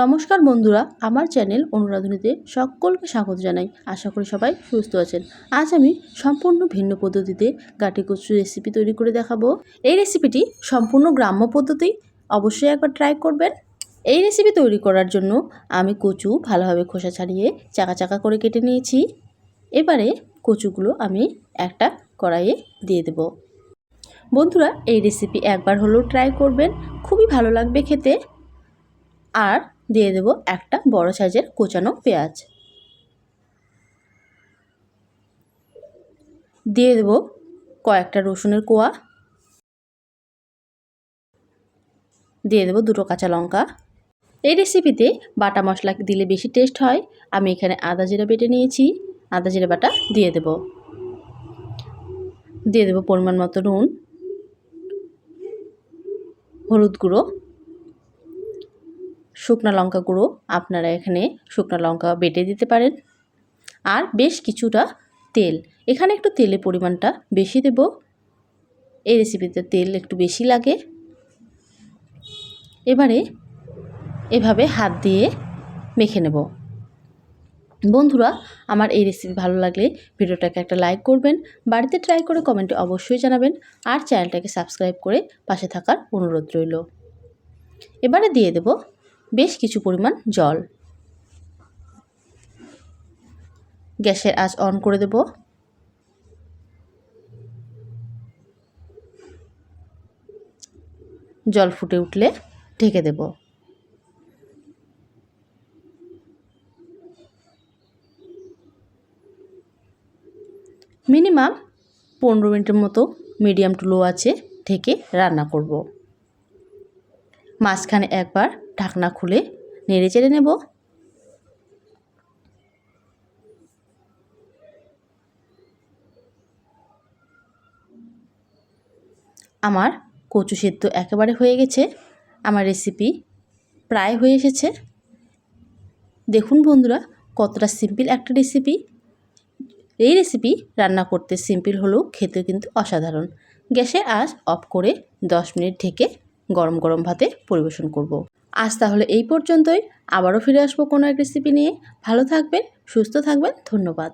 নমস্কার বন্ধুরা, আমার চ্যানেল অনুরাধনীতে সকলকে স্বাগত জানাই। আশা করি সবাই সুস্থ আছেন। আজ আমি সম্পূর্ণ ভিন্ন পদ্ধতিতে গাটি কচু রেসিপি তৈরি করে দেখাবো। এই রেসিপিটি সম্পূর্ণ গ্রাম্য পদ্ধতি, অবশ্যই একবার ট্রাই করবেন। এই রেসিপি তৈরি করার জন্য আমি কচু ভালোভাবে খোসা ছাড়িয়ে চাকা চাকা করে কেটে নিয়েছি। এবারে কচুগুলো আমি একটা কড়াইয়ে দিয়ে দেব। বন্ধুরা, এই রেসিপি একবার হলেও ট্রাই করবেন। খুবই ভালো লাগবে খেতে। আর দিয়ে দেব একটা বড় সাইজের কোচানো পেঁয়াজ। দিয়ে দেব কয়েকটা রসুনের কোয়া। দিয়ে দেব দুটো কাঁচা লঙ্কা। এই রেসিপিতে বাটা মশলা দিলে বেশি টেস্ট হয়। আমি এখানে আদা জিরা বেটে নিয়েছি। আদা জিরা বাটা দিয়ে দেব। দিয়ে দেব পরিমাণ মতো নুন, হলুদ গুঁড়ো। শুকনো লঙ্কা গুঁড়ো আপনারা এখানে শুকনো লঙ্কা বেটে দিতে পারেন। আর বেশ কিছুটা তেল, এখানে একটু তেলের পরিমাণটা বেশি দেব। এই রেসিপিতে তেল একটু বেশি লাগে। এবারে এভাবে হাত দিয়ে মেখে নেব। বন্ধুরা, আমার এই রেসিপি ভালো লাগলে ভিডিওটাকে একটা লাইক করবেন, বাড়িতে ট্রাই করে কমেন্টে অবশ্যই জানাবেন, আর চ্যানেলটাকে সাবস্ক্রাইব করে পাশে থাকার অনুরোধ রইল। এবারে দিয়ে দেব বেশ কিছু পরিমাণ জল। গ্যাসের আঁচ অন করে দেব। জল ফুটে উঠলে ঢেকে দেব। মিনিমাম পনেরো মিনিটের মতো মিডিয়াম টু লো আছে ঢেকে রান্না করব। মাঝখানে একবার ঢাকনা খুলে নেড়ে চেড়ে নেব। আমার কচু সেদ্ধ একেবারে হয়ে গেছে। আমার রেসিপি প্রায় হয়ে এসেছে। দেখুন বন্ধুরা, কতটা সিম্পল একটা রেসিপি এই রেসিপি রান্না করতে সিম্পল হলেও খেতে কিন্তু অসাধারণ। গ্যাসে আজ অফ করে দশ মিনিট ঢেকে গরম গরম ভাতে পরিবেশন করব। আজ তাহলে এই পর্যন্তই। আবারও ফিরে আসব কোনো এক রেসিপি নিয়ে। ভালো থাকবেন, সুস্থ থাকবেন। ধন্যবাদ।